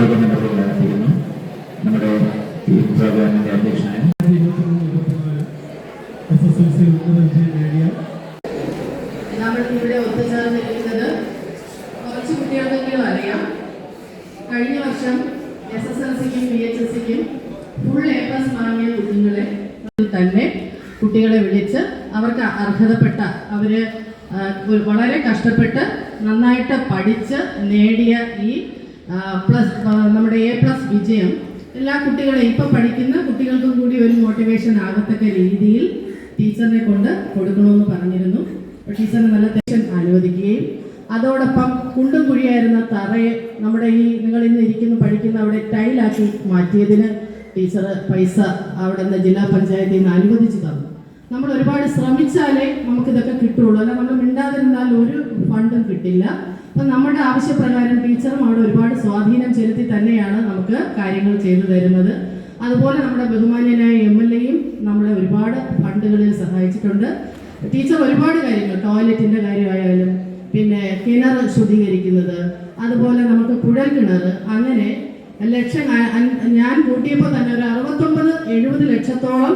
യോഗം ഇവിടെ നടത്തിയിരുന്നു നമ്മുടെ ഈ പ്രോഗ്രാമിന്റെ അധ്യക്ഷനായ നമ്മൾ ഒത്തുചേർന്നിരിക്കുന്നത് കുറച്ച് കുട്ടികൾക്കെങ്കിലും അറിയാം. കഴിഞ്ഞ വർഷം S S P full A plus വാങ്ങിയ കുഞ്ഞുങ്ങളെ തന്നെ കുട്ടികളെ വിളിച്ച് അവർക്ക് അർഹതപ്പെട്ട അവർ വളരെ കഷ്ടപ്പെട്ട് നന്നായിട്ട് പഠിച്ച് നേടിയ ഈ പ്ലസ് നമ്മുടെ എ പ്ലസ് വിജയം. എല്ലാ കുട്ടികളെ ഇപ്പം പഠിക്കുന്ന കുട്ടികൾക്കും കൂടി ഒരു മോട്ടിവേഷൻ ആകത്തക്ക രീതിയിൽ ടീച്ചറിനെ കൊണ്ട് കൊടുക്കണമെന്ന് പറഞ്ഞിരുന്നു. ടീച്ചറിന് നല്ല ടെൻഷൻ അനുവദിക്കുകയും അതോടൊപ്പം കുണ്ടും കുഴിയായിരുന്ന തറയെ നമ്മുടെ ഈ നിങ്ങൾ ഇന്ന് ഇരിക്കുന്ന പഠിക്കുന്ന അവിടെ ടൈലാക്കി മാറ്റിയതിന് ടീച്ചർ പൈസ അവിടെ നിന്ന് ജില്ലാ പഞ്ചായത്തിൽ നിന്ന് അനുവദിച്ചു തന്നു. നമ്മൾ ഒരുപാട് ശ്രമിച്ചാലേ നമുക്കിതൊക്കെ കിട്ടുള്ളൂ. അല്ല നമ്മൾ മിണ്ടാതിരുന്നാൽ ഒരു ഫണ്ടും കിട്ടില്ല. അപ്പം നമ്മുടെ ആവശ്യപ്രകാരം ടീച്ചറും അവിടെ ഒരുപാട് സ്വാധീനം ചെലുത്തി തന്നെയാണ് നമുക്ക് കാര്യങ്ങൾ ചെയ്തു തരുന്നത്. അതുപോലെ നമ്മുടെ ബഹുമാന്യനായ എം എൽ എയും നമ്മളെ ഒരുപാട് ഫണ്ടുകളിൽ സഹായിച്ചിട്ടുണ്ട്. ടീച്ചർ ഒരുപാട് കാര്യങ്ങൾ ടോയ്ലറ്റിന്റെ കാര്യമായാലും പിന്നെ കിണർ ശുദ്ധീകരിക്കുന്നത് അതുപോലെ നമുക്ക് കുഴൽ കിണർ അങ്ങനെ ലക്ഷം ഞാൻ കൂട്ടിയപ്പോൾ തന്നെ ഒരു അറുപത്തൊമ്പത് എഴുപത് ലക്ഷത്തോളം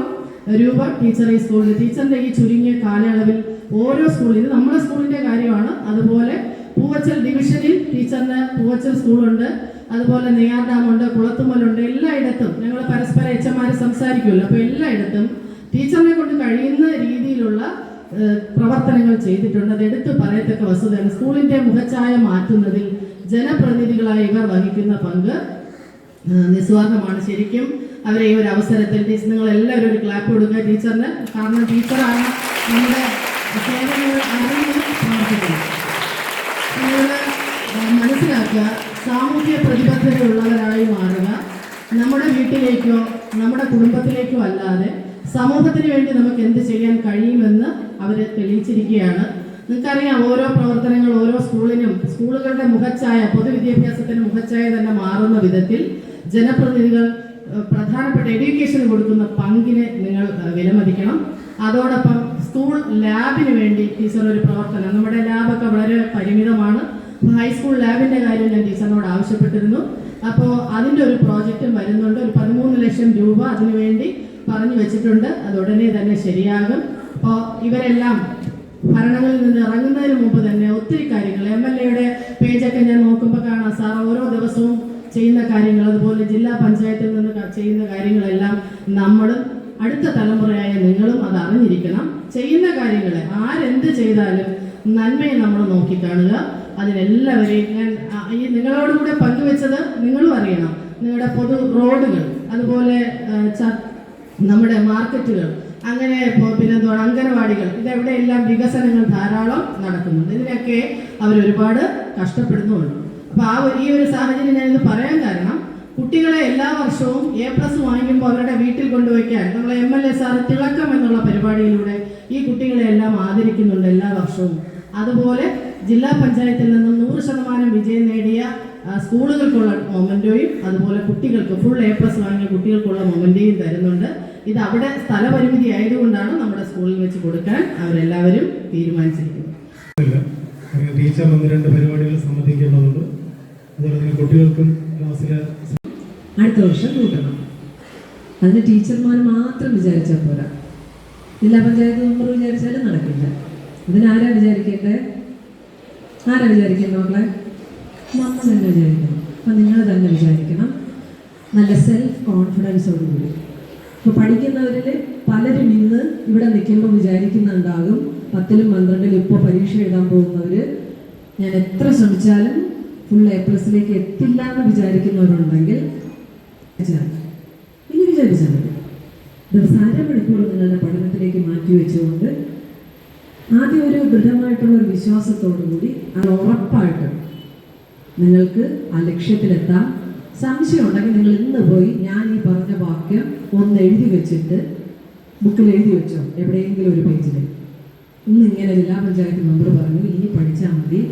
രൂപ ടീച്ചർ ഈ സ്കൂളിൽ ടീച്ചറിന്റെ ഈ ചുരുങ്ങിയ കാലയളവിൽ ഓരോ സ്കൂളിൽ ഇത് നമ്മുടെ സ്കൂളിന്റെ കാര്യമാണ്. അതുപോലെ പൂവച്ചൽ ഡിവിഷനിൽ ടീച്ചറിന് പൂവച്ചൽ സ്കൂളുണ്ട്. അതുപോലെ നെയ്യാർ ഡാമുണ്ട് കുളത്തുമലുണ്ട് എല്ലായിടത്തും ഞങ്ങൾ പരസ്പരം എച്ചമാർ സംസാരിക്കുമല്ലോ. അപ്പോൾ എല്ലായിടത്തും ടീച്ചറിനെ കൊണ്ട് കഴിയുന്ന രീതിയിലുള്ള പ്രവർത്തനങ്ങൾ ചെയ്തിട്ടുണ്ട്. അത് എടുത്തു പറയത്തക്ക വസ്തുതയാണ്. സ്കൂളിന്റെ മുഖച്ഛായ മാറ്റുന്നതിൽ ജനപ്രതിനിധികളായ ഇവർ വഹിക്കുന്ന പങ്ക്. നിസ്വാർത്ഥമാണ് ശരിക്കും. അവരെ ഈ ഒരു അവസരത്തിൽ ടീച്ചർ നിങ്ങൾ എല്ലാവരും ഒരു ക്ലാപ്പ് കൊടുക്കുക. ടീച്ചറിന് കാരണം ടീച്ചറാണ് നമ്മുടെ മനസ്സിലാക്കുക സാമൂഹ്യ പ്രതിബദ്ധതയുള്ളവരായി മാറുക. നമ്മുടെ വീട്ടിലേക്കോ നമ്മുടെ കുടുംബത്തിലേക്കോ അല്ലാതെ സമൂഹത്തിന് വേണ്ടി നമുക്ക് എന്ത് ചെയ്യാൻ കഴിയുമെന്ന് അവർ തെളിയിച്ചിരിക്കുകയാണ്. നിങ്ങൾക്കറിയാം ഓരോ പ്രവർത്തനങ്ങൾ ഓരോ സ്കൂളിനും സ്കൂളുകളുടെ മുഖച്ഛായ പൊതുവിദ്യാഭ്യാസത്തിന് മുഖച്ഛായ തന്നെ മാറുന്ന വിധത്തിൽ ജനപ്രതിനിധികൾ പ്രധാനപ്പെട്ട എഡ്യൂക്കേഷന് കൊടുക്കുന്ന പങ്കിനെ നിങ്ങൾ വിലമതിക്കണം. അതോടൊപ്പം സ്കൂൾ ലാബിന് വേണ്ടി ടീച്ചർ ഒരു പ്രവർത്തനം. നമ്മുടെ ലാബൊക്കെ വളരെ പരിമിതമാണ്. ഹൈസ്കൂൾ ലാബിന്റെ കാര്യം ഞാൻ ടീച്ചറിനോട് ആവശ്യപ്പെട്ടിരുന്നു. അപ്പോൾ അതിന്റെ ഒരു പ്രോജക്റ്റും വരുന്നുണ്ട്. ഒരു പതിമൂന്ന് ലക്ഷം രൂപ അതിനുവേണ്ടി പറഞ്ഞു വെച്ചിട്ടുണ്ട്. അത് ഉടനെ തന്നെ ശരിയാകും. അപ്പോൾ ഇവരെല്ലാം ഭരണങ്ങളിൽ നിന്ന് ഇറങ്ങുന്നതിന് മുമ്പ് തന്നെ ഒത്തിരി കാര്യങ്ങൾ. എം എൽ എയുടെ പേജൊക്കെ ഞാൻ നോക്കുമ്പോൾ കാണാം. സാർ ഓരോ ചെയ്യുന്ന കാര്യങ്ങൾ അതുപോലെ ജില്ലാ പഞ്ചായത്തിൽ നിന്ന് ചെയ്യുന്ന കാര്യങ്ങളെല്ലാം നമ്മളും അടുത്ത തലമുറയായ നിങ്ങളും അത് അറിഞ്ഞിരിക്കണം. ചെയ്യുന്ന കാര്യങ്ങളെ ആരെന്ത് ചെയ്താലും നന്മയെ നമ്മൾ നോക്കിക്കാണുക. അതിനെല്ലാവരെയും ഞാൻ ഈ നിങ്ങളോടുകൂടെ പങ്കുവെച്ചത് നിങ്ങളും അറിയണം. നിങ്ങളുടെ പൊതു റോഡുകൾ അതുപോലെ നമ്മുടെ മാർക്കറ്റുകൾ അങ്ങനെ പിന്നെ പിന്നെന്തുവാ അംഗനവാടികൾ. ഇതെവിടെയെല്ലാം വികസനങ്ങൾ ധാരാളം നടക്കുന്നുണ്ട്. ഇതിനൊക്കെ അവർ ഒരുപാട് കഷ്ടപ്പെടുന്നുണ്ട് അപ്പോൾ ആ ഈ ഒരു സാഹചര്യം ഞാനിത് പറയാൻ കാരണം കുട്ടികളെ എല്ലാ വർഷവും എ പ്ലസ് വാങ്ങിക്കുമ്പോൾ അവരുടെ വീട്ടിൽ കൊണ്ടുവയ്ക്കാൻ നമ്മളെ എം എൽ എ സാറ് തിളക്കം എന്നുള്ള പരിപാടിയിലൂടെ ഈ കുട്ടികളെ എല്ലാം ആദരിക്കുന്നുണ്ട് എല്ലാ വർഷവും. അതുപോലെ ജില്ലാ പഞ്ചായത്തിൽ നിന്നും നൂറ് ശതമാനം വിജയം നേടിയ സ്കൂളുകൾക്കുള്ള മൊമെന്റോയും അതുപോലെ കുട്ടികൾക്ക് ഫുൾ എ പ്ലസ് വാങ്ങിയ കുട്ടികൾക്കുള്ള മൊമെന്റോയും തരുന്നുണ്ട്. ഇത് അവിടെ സ്ഥലപരിമിതി ആയതുകൊണ്ടാണ് നമ്മുടെ സ്കൂളിൽ വെച്ച് കൊടുക്കാൻ അവരെല്ലാവരും തീരുമാനിച്ചിരിക്കുന്നത്. ടീച്ചർ ഒന്ന് രണ്ട് പരിപാടികൾ സംബന്ധിക്കേണ്ടതുണ്ട്. അതുപോലെ തന്നെ കുട്ടികൾക്കും ക്ലാസ്സിലെ അടുത്ത വർഷം കൂട്ടണം. അതിന് ടീച്ചർമാർ മാത്രം വിചാരിച്ചാൽ പോരാ. ജില്ലാ പഞ്ചായത്ത് മെമ്പർ വിചാരിച്ചാലും നടക്കില്ല. ഇതിനാരാ വിചാരിക്കട്ടെ ആരാ വിചാരിക്കേണ്ടത് മക്കളെ? നമ്മൾ തന്നെ വിചാരിക്കണം. അപ്പം നിങ്ങൾ തന്നെ വിചാരിക്കണം. നല്ല സെൽഫ് കോൺഫിഡൻസോടുകൂടി പഠിക്കുന്നവരിൽ പലരും ഇന്ന് ഇവിടെ നിൽക്കുമ്പോൾ വിചാരിക്കുന്നുണ്ടാകും പത്തിലും പന്ത്രണ്ടിലും ഇപ്പോൾ പരീക്ഷ എഴുതാൻ പോകുന്നവർ ഞാൻ എത്ര ശ്രമിച്ചാലും ഫുൾ എ പ്ലസിലേക്ക് എത്തില്ല എന്ന് വിചാരിക്കുന്നവരുണ്ടെങ്കിൽ ഇനി വിചാരിച്ചാൽ മതി. ദിവസം നിങ്ങളുടെ പഠനത്തിലേക്ക് മാറ്റി വെച്ചുകൊണ്ട് ആദ്യം ഒരു ദൃഢമായിട്ടുള്ള ഒരു വിശ്വാസത്തോടു കൂടി അത് ഉറപ്പായിട്ടും നിങ്ങൾക്ക് ആ ലക്ഷ്യത്തിലെത്താം. സംശയം ഉണ്ടെങ്കിൽ നിങ്ങൾ ഇന്ന് പോയി ഞാൻ ഈ പറഞ്ഞ വാക്യം ഒന്ന് എഴുതി വെച്ചിട്ട് ബുക്കിൽ എഴുതി വെച്ചോ? എവിടെയെങ്കിലും ഒരു പേജിൽ ഇന്ന് ഇങ്ങനെ ജില്ലാ പഞ്ചായത്ത് മെമ്പർ പറഞ്ഞു ഇനി പഠിച്ചാൽ മതി.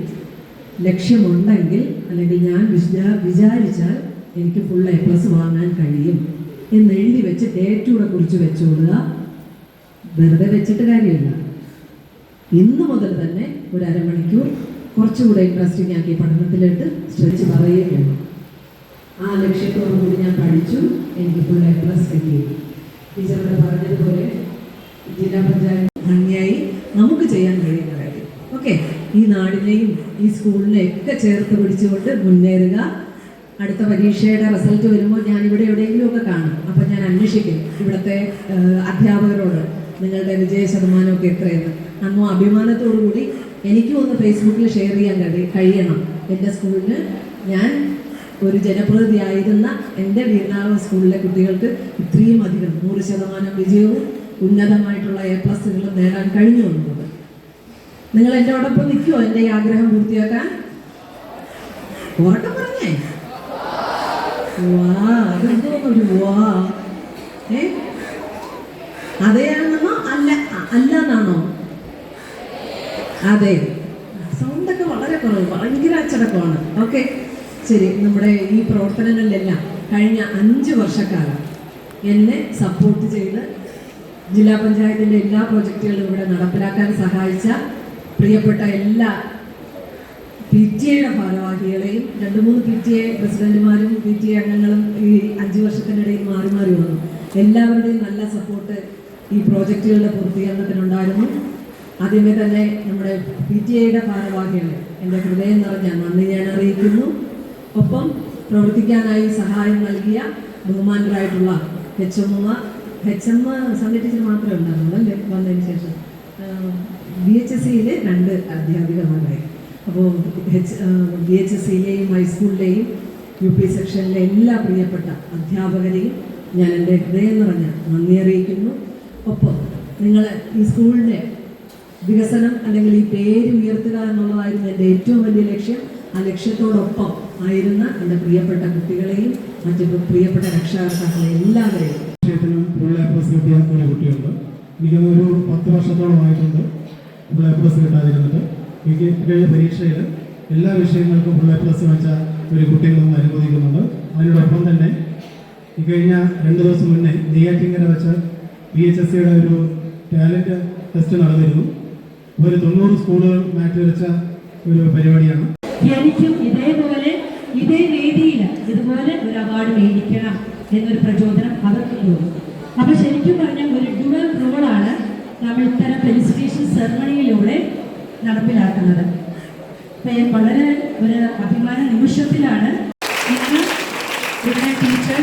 ലക്ഷ്യമുണ്ടെങ്കിൽ അല്ലെങ്കിൽ ഞാൻ വിചാ- വിചാരിച്ചാൽ എനിക്ക് ഫുൾ എ പ്ലസ് വാങ്ങാൻ കഴിയും. എന്ന് എഴുതി വെച്ച് ഡേറ്റൂടെ കുറിച്ച് വെച്ചുകൊള്ളുക വെറുതെ വെച്ചിട്ട് കാര്യമില്ല. ഇന്ന് മുതൽ തന്നെ ഒരു അരമണിക്കൂർ കുറച്ചുകൂടെ ഇൻട്രസ്റ്റിംഗ് ആക്കി പഠനത്തിലിട്ട് ശ്രമിച്ച് പറയുകയും വേണം ആ ലക്ഷ്യത്തോടു കൂടി ഞാൻ പഠിച്ചു. എനിക്ക് ഫുൾ എ പ്ലസ് കിട്ടി. ടീച്ചറോട് പറഞ്ഞതുപോലെ ജില്ലാ പഞ്ചായത്ത് ഭംഗിയായി നമുക്ക് ചെയ്യാൻ കഴിയുന്ന കാര്യം. ഓക്കെ ഈ നാടിനെയും ഈ സ്കൂളിനെയും ഒക്കെ ചേർത്ത് പിടിച്ചുകൊണ്ട് മുന്നേറുക. അടുത്ത പരീക്ഷയുടെ റിസൾട്ട് വരുമ്പോൾ ഞാൻ ഇവിടെ എവിടെയെങ്കിലും ഒക്കെ കാണും. അപ്പം ഞാൻ അന്വേഷിക്കും ഇവിടുത്തെ അധ്യാപകരോട് നിങ്ങളുടെ വിജയ ശതമാനമൊക്കെ എത്രയെന്ന്. അന്നോ അഭിമാനത്തോടു കൂടി എനിക്കും ഒന്ന് ഫേസ്ബുക്കിൽ ഷെയർ ചെയ്യാൻ കഴി കഴിയണം. എന്റെ സ്കൂളിന് ഞാൻ ഒരു ജനപ്രതിനിധിയായിരുന്ന എന്റെ വീരനാവ് സ്കൂളിലെ കുട്ടികൾക്ക് ഇത്രയും അധികം നൂറ് ശതമാനം വിജയവും ഉന്നതമായിട്ടുള്ള എ പ്ലസുകളും നേടാൻ കഴിഞ്ഞു എന്നുള്ളത്. നിങ്ങൾ എന്റെ ഒടൊപ്പം നിൽക്കുമോ എന്റെ ഈ ആഗ്രഹം പൂർത്തിയാക്കാൻ? ഉറക്കം പറഞ്ഞേ വാ അതെന്തോന്നൊരു വാ. ഏ? അതെയാണെന്നോ അല്ല അല്ലെന്നാണോ? അതെ. സൗണ്ടൊക്കെ വളരെ കുറവ് ഭയങ്കര അച്ചടക്കമാണ്. ഓക്കെ. ശരി നമ്മുടെ ഈ പ്രവർത്തനങ്ങളിലെല്ലാം കഴിഞ്ഞ അഞ്ച് വർഷക്കാലം എന്നെ സപ്പോർട്ട് ചെയ്ത് ജില്ലാ പഞ്ചായത്തിന്റെ എല്ലാ പ്രോജക്റ്റുകളും ഇവിടെ നടപ്പിലാക്കാൻ സഹായിച്ച പ്രിയപ്പെട്ട എല്ലാ പി ടി എയുടെ ഭാരവാഹികളെയും രണ്ട് മൂന്ന് പി ടി എ പ്രസിഡന്റുമാരും പി ടി എ അംഗങ്ങളും ഈ അഞ്ച് വർഷത്തിനിടയിൽ മാറി മാറി വന്നു. എല്ലാവരുടെയും നല്ല സപ്പോർട്ട് ഈ പ്രോജക്റ്റുകളുടെ പൂർത്തീകരണത്തിനുണ്ടായിരുന്നു. ആദ്യമേ തന്നെ നമ്മുടെ പി ടി എയുടെ ഭാരവാഹികളെ എന്റെ ഹൃദയം നിറഞ്ഞ നന്ദി ഞാൻ അറിയിക്കുന്നു. ഒപ്പം പ്രവർത്തിക്കാനായി സഹായം നൽകിയ ബഹുമാനരായിട്ടുള്ള എച്ച് എം എച്ച് എം മാത്രമേ ഉണ്ടായിരുന്നുള്ളൂ അല്ലേ? വന്നതിന് ശേഷം. ബി എച്ച് എസ് സിയിലെ രണ്ട് അധ്യാപികമാരായി. അപ്പോൾ എച്ച് ബി എച്ച് എസ് സിയിലെയും ഹൈസ്കൂളിലെയും യു പി സെക്ഷനിലെ എല്ലാ പ്രിയപ്പെട്ട അധ്യാപകരെയും ഞാൻ എന്റെ ഹൃദയം നിറഞ്ഞ നന്ദി അറിയിക്കുന്നു. ഒപ്പം നിങ്ങൾ ഈ സ്കൂളിന്റെ വികസനം അല്ലെങ്കിൽ ഈ പേര് ഉയർത്തുക എന്നുള്ളതായിരുന്നു എന്റെ ഏറ്റവും വലിയ ലക്ഷ്യം. ആ ലക്ഷ്യത്തോടൊപ്പം ആയിരുന്ന എന്റെ പ്രിയപ്പെട്ട കുട്ടികളെയും മറ്റ് പ്രിയപ്പെട്ട രക്ഷാകർത്താക്കളെ എല്ലാവരെയും പ്ലസ് കുട്ടിയുണ്ട്. എനിക്കൊന്ന് ഒരു പത്ത് വർഷത്തോളമായിട്ടുണ്ട് ഫുൾ എ പ്ലസ് കിട്ടാതിരുന്നിട്ട്. എനിക്ക് കഴിഞ്ഞ പരീക്ഷയിൽ എല്ലാ വിഷയങ്ങൾക്കും ഫുൾ എ പ്ലസ് വെച്ച ഒരു കുട്ടിയെ നിന്ന് അനുവദിക്കുന്നുണ്ട്. അതിനോടൊപ്പം തന്നെ ഈ കഴിഞ്ഞ രണ്ട് ദിവസം മുന്നേ നെയ്യാറ്റിങ്കര വെച്ച പി എച്ച് എസ് സിയുടെ ഒരു ടാലന്റ് ടെസ്റ്റ് നടന്നിരുന്നു. ഒരു തൊണ്ണൂറ് സ്കൂളുകൾ മാറ്റി വെച്ച ഒരു പരിപാടിയാണ്. എനിക്കും ഇതേപോലെ ഇതേ വേദിയിൽ ഇതുപോലെ ഒരു അവാർഡ് മേടിക്കണം എന്നൊരു പ്രചോദനം അവർക്ക് തോന്നും അപ്പൊ ശരിക്കും പറഞ്ഞാൽ ഒരു ഡുവൽ റോളാണ് നമ്മൾ ഇത്തരം രജിസ്ട്രേഷൻ സെറമണിയിലൂടെ നടപ്പിലാക്കുന്നത്. വളരെ ഒരു അഭിമാന നിമിഷത്തിലാണ് ഇന്ന് ഇവിടെ ടീച്ചർ